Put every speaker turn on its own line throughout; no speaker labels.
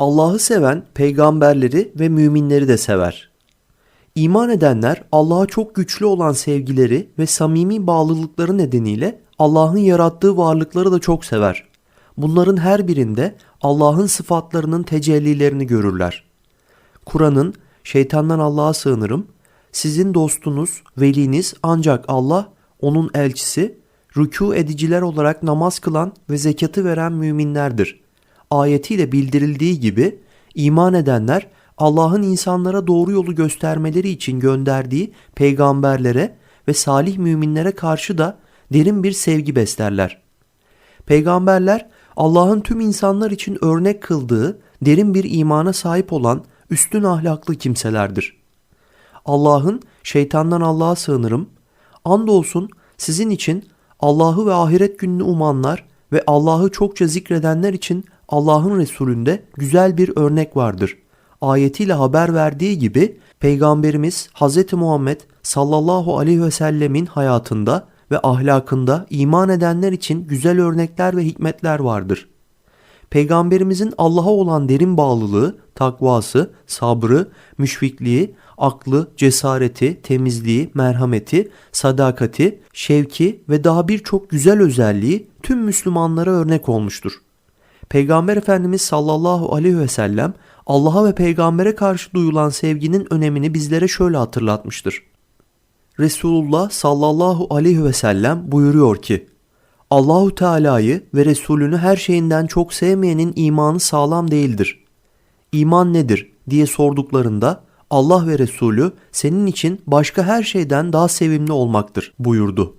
Allah'ı seven peygamberleri ve müminleri de sever. İman edenler Allah'a çok güçlü olan sevgileri ve samimi bağlılıkları nedeniyle Allah'ın yarattığı varlıkları da çok sever. Bunların her birinde Allah'ın sıfatlarının tecellilerini görürler. Kur'an'ın şeytandan Allah'a sığınırım, sizin dostunuz, veliniz ancak Allah, onun elçisi, rükû ediciler olarak namaz kılan ve zekatı veren müminlerdir. Ayetiyle bildirildiği gibi iman edenler Allah'ın insanlara doğru yolu göstermeleri için gönderdiği peygamberlere ve salih müminlere karşı da derin bir sevgi beslerler. Peygamberler Allah'ın tüm insanlar için örnek kıldığı derin bir imana sahip olan üstün ahlaklı kimselerdir. Allah'ın şeytandan Allah'a sığınırım. Andolsun sizin için Allah'ı ve ahiret gününü umanlar ve Allah'ı çokça zikredenler için Allah'ın Resulünde güzel bir örnek vardır. Ayetiyle haber verdiği gibi Peygamberimiz Hz. Muhammed sallallahu aleyhi ve sellemin hayatında ve ahlakında iman edenler için güzel örnekler ve hikmetler vardır. Peygamberimizin Allah'a olan derin bağlılığı, takvası, sabrı, müşfikliği, aklı, cesareti, temizliği, merhameti, sadakati, şevki ve daha birçok güzel özelliği tüm Müslümanlara örnek olmuştur. Peygamber Efendimiz sallallahu aleyhi ve sellem Allah'a ve peygambere karşı duyulan sevginin önemini bizlere şöyle hatırlatmıştır. Resulullah sallallahu aleyhi ve sellem buyuruyor ki Allahu Teala'yı ve Resulünü her şeyinden çok sevmeyenin imanı sağlam değildir. İman nedir diye sorduklarında Allah ve Resulü senin için başka her şeyden daha sevimli olmaktır buyurdu.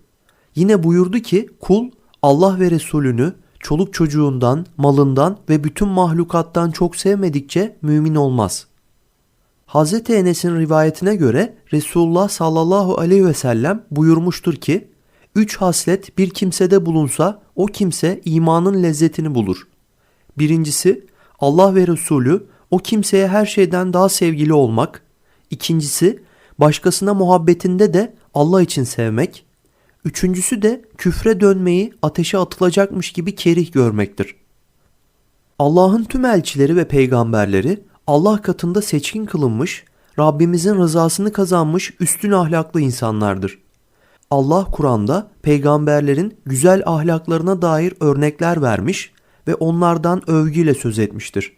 Yine buyurdu ki kul Allah ve Resulünü çoluk çocuğundan, malından ve bütün mahlukattan çok sevmedikçe mümin olmaz. Hz. Enes'in rivayetine göre Resulullah sallallahu aleyhi ve sellem buyurmuştur ki, Üç haslet bir kimsede bulunsa o kimse imanın lezzetini bulur. Birincisi Allah ve Resulü o kimseye her şeyden daha sevgili olmak. İkincisi başkasına muhabbetinde de Allah için sevmek. Üçüncüsü de küfre dönmeyi ateşe atılacakmış gibi kerih görmektir. Allah'ın tüm elçileri ve peygamberleri Allah katında seçkin kılınmış, Rabbimizin rızasını kazanmış üstün ahlaklı insanlardır. Allah Kur'an'da peygamberlerin güzel ahlaklarına dair örnekler vermiş ve onlardan övgüyle söz etmiştir.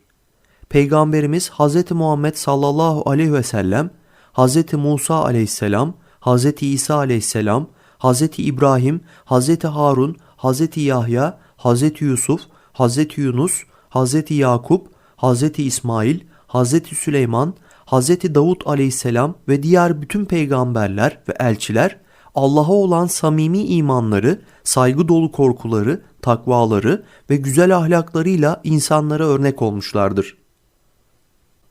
Peygamberimiz Hz. Muhammed sallallahu aleyhi ve sellem, Hz. Musa aleyhisselam, Hz. İsa aleyhisselam, Hz. İbrahim, Hz. Harun, Hz. Yahya, Hz. Yusuf, Hz. Yunus, Hz. Yakup, Hz. İsmail, Hz. Süleyman, Hz. Davut aleyhisselam ve diğer bütün peygamberler ve elçiler Allah'a olan samimi imanları, saygı dolu korkuları, takvaları ve güzel ahlaklarıyla insanlara örnek olmuşlardır.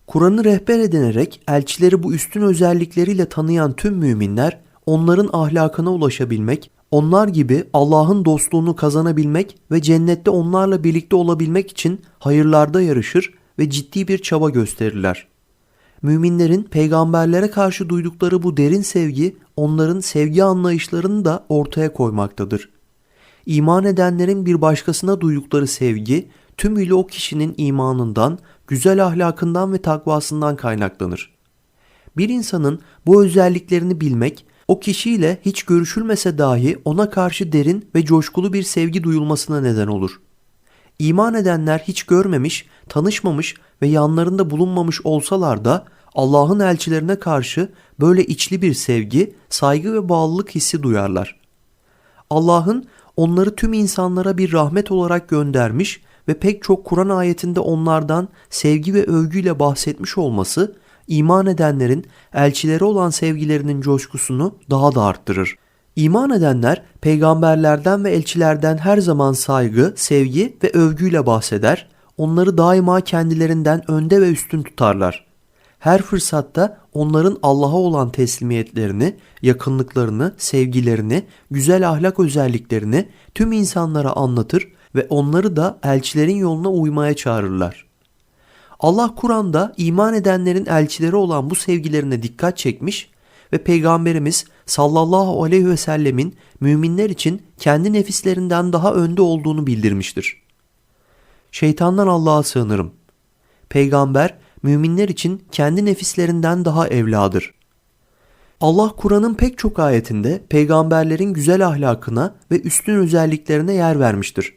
Kur'an'ı rehber edinerek elçileri bu üstün özellikleriyle tanıyan tüm müminler onların ahlakına ulaşabilmek, onlar gibi Allah'ın dostluğunu kazanabilmek ve cennette onlarla birlikte olabilmek için hayırlarda yarışır ve ciddi bir çaba gösterirler. Müminlerin peygamberlere karşı duydukları bu derin sevgi onların sevgi anlayışlarını da ortaya koymaktadır. İman edenlerin bir başkasına duydukları sevgi tümüyle o kişinin imanından, güzel ahlakından ve takvasından kaynaklanır. Bir insanın bu özelliklerini bilmek, o kişiyle hiç görüşülmese dahi ona karşı derin ve coşkulu bir sevgi duyulmasına neden olur. İman edenler hiç görmemiş, tanışmamış ve yanlarında bulunmamış olsalar da Allah'ın elçilerine karşı böyle içli bir sevgi, saygı ve bağlılık hissi duyarlar. Allah'ın onları tüm insanlara bir rahmet olarak göndermiş ve pek çok Kur'an ayetinde onlardan sevgi ve övgüyle bahsetmiş olması iman edenlerin elçileri olan sevgilerinin coşkusunu daha da arttırır. İman edenler peygamberlerden ve elçilerden her zaman saygı, sevgi ve övgüyle bahseder, onları daima kendilerinden önde ve üstün tutarlar her fırsatta onların Allah'a olan teslimiyetlerini, yakınlıklarını, sevgilerini, güzel ahlak özelliklerini tüm insanlara anlatır ve onları da elçilerin yoluna uymaya çağırırlar. Allah Kur'an'da iman edenlerin elçileri olan bu sevgilerine dikkat çekmiş ve Peygamberimiz sallallahu aleyhi ve sellemin müminler için kendi nefislerinden daha önde olduğunu bildirmiştir. Şeytandan Allah'a sığınırım. Peygamber müminler için kendi nefislerinden daha evladır. Allah Kur'an'ın pek çok ayetinde peygamberlerin güzel ahlakına ve üstün özelliklerine yer vermiştir.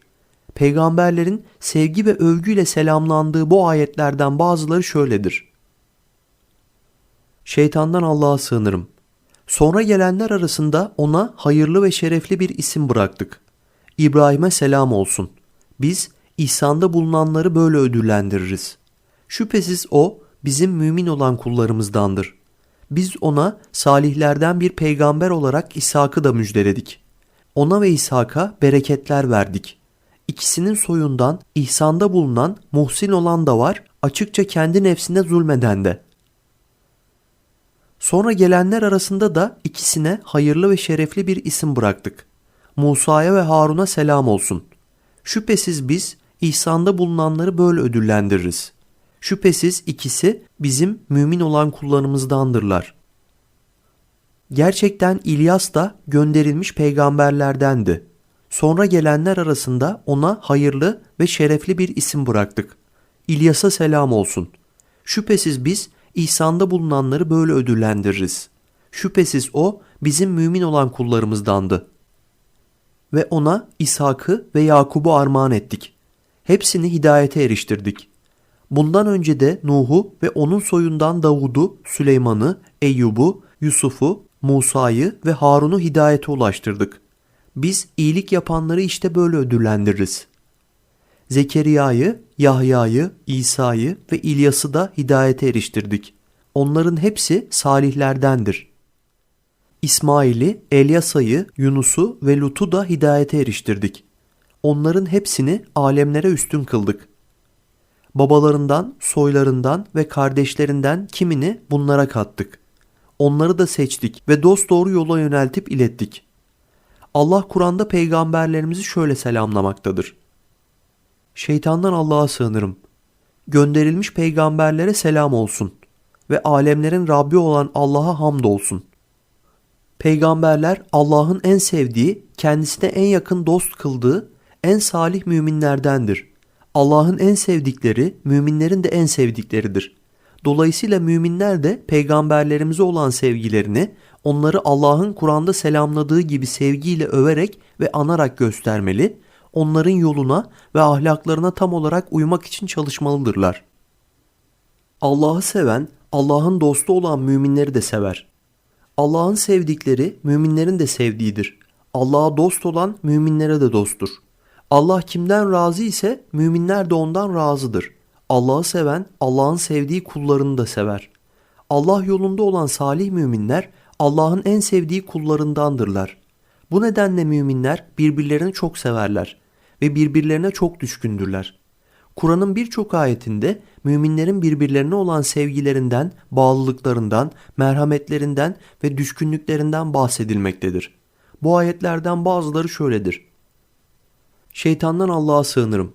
Peygamberlerin sevgi ve övgüyle selamlandığı bu ayetlerden bazıları şöyledir. Şeytandan Allah'a sığınırım. Sonra gelenler arasında ona hayırlı ve şerefli bir isim bıraktık. İbrahim'e selam olsun. Biz ihsanda bulunanları böyle ödüllendiririz. Şüphesiz o bizim mümin olan kullarımızdandır. Biz ona salihlerden bir peygamber olarak İshak'ı da müjdeledik. Ona ve İshak'a bereketler verdik. İkisinin soyundan ihsanda bulunan muhsin olan da var, açıkça kendi nefsine zulmeden de. Sonra gelenler arasında da ikisine hayırlı ve şerefli bir isim bıraktık. Musa'ya ve Harun'a selam olsun. Şüphesiz biz ihsanda bulunanları böyle ödüllendiririz. Şüphesiz ikisi bizim mümin olan kullarımızdandırlar. Gerçekten İlyas da gönderilmiş peygamberlerdendi. Sonra gelenler arasında ona hayırlı ve şerefli bir isim bıraktık. İlyas'a selam olsun. Şüphesiz biz ihsanda bulunanları böyle ödüllendiririz. Şüphesiz o bizim mümin olan kullarımızdandı. Ve ona İshak'ı ve Yakub'u armağan ettik. Hepsini hidayete eriştirdik. Bundan önce de Nuh'u ve onun soyundan Davud'u, Süleyman'ı, Eyyub'u, Yusuf'u, Musa'yı ve Harun'u hidayete ulaştırdık. Biz iyilik yapanları işte böyle ödüllendiririz. Zekeriya'yı, Yahya'yı, İsa'yı ve İlyas'ı da hidayete eriştirdik. Onların hepsi salihlerdendir. İsmail'i, Elyasa'yı, Yunus'u ve Lut'u da hidayete eriştirdik. Onların hepsini alemlere üstün kıldık. Babalarından, soylarından ve kardeşlerinden kimini bunlara kattık. Onları da seçtik ve dosdoğru yola yöneltip ilettik. Allah Kur'an'da peygamberlerimizi şöyle selamlamaktadır. Şeytandan Allah'a sığınırım. Gönderilmiş peygamberlere selam olsun ve alemlerin Rabbi olan Allah'a hamd olsun. Peygamberler Allah'ın en sevdiği, kendisine en yakın dost kıldığı, en salih müminlerdendir. Allah'ın en sevdikleri, müminlerin de en sevdikleridir. Dolayısıyla müminler de peygamberlerimize olan sevgilerini onları Allah'ın Kur'an'da selamladığı gibi sevgiyle överek ve anarak göstermeli, onların yoluna ve ahlaklarına tam olarak uymak için çalışmalıdırlar. Allah'ı seven, Allah'ın dostu olan müminleri de sever. Allah'ın sevdikleri müminlerin de sevdiğidir. Allah'a dost olan müminlere de dosttur. Allah kimden razı ise müminler de ondan razıdır. Allah'ı seven Allah'ın sevdiği kullarını da sever. Allah yolunda olan salih müminler Allah'ın en sevdiği kullarındandırlar. Bu nedenle müminler birbirlerini çok severler ve birbirlerine çok düşkündürler. Kur'an'ın birçok ayetinde müminlerin birbirlerine olan sevgilerinden, bağlılıklarından, merhametlerinden ve düşkünlüklerinden bahsedilmektedir. Bu ayetlerden bazıları şöyledir. Şeytandan Allah'a sığınırım.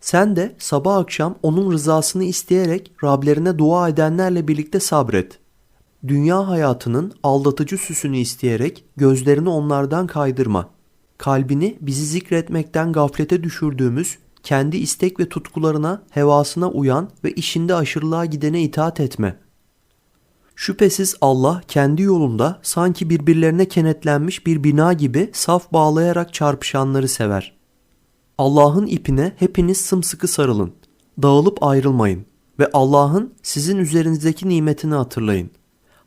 Sen de sabah akşam onun rızasını isteyerek Rablerine dua edenlerle birlikte sabret. Dünya hayatının aldatıcı süsünü isteyerek gözlerini onlardan kaydırma. Kalbini bizi zikretmekten gaflete düşürdüğümüz kendi istek ve tutkularına, hevasına uyan ve işinde aşırılığa gidene itaat etme. Şüphesiz Allah kendi yolunda sanki birbirlerine kenetlenmiş bir bina gibi saf bağlayarak çarpışanları sever. Allah'ın ipine hepiniz sımsıkı sarılın. Dağılıp ayrılmayın ve Allah'ın sizin üzerinizdeki nimetini hatırlayın.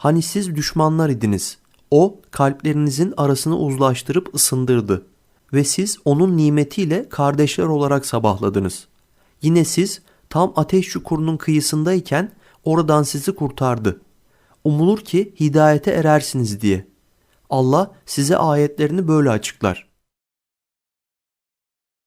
Hani siz düşmanlar idiniz. O kalplerinizin arasını uzlaştırıp ısındırdı ve siz onun nimetiyle kardeşler olarak sabahladınız. Yine siz tam ateş çukurunun kıyısındayken oradan sizi kurtardı. Umulur ki hidayete erersiniz diye. Allah size ayetlerini böyle açıklar.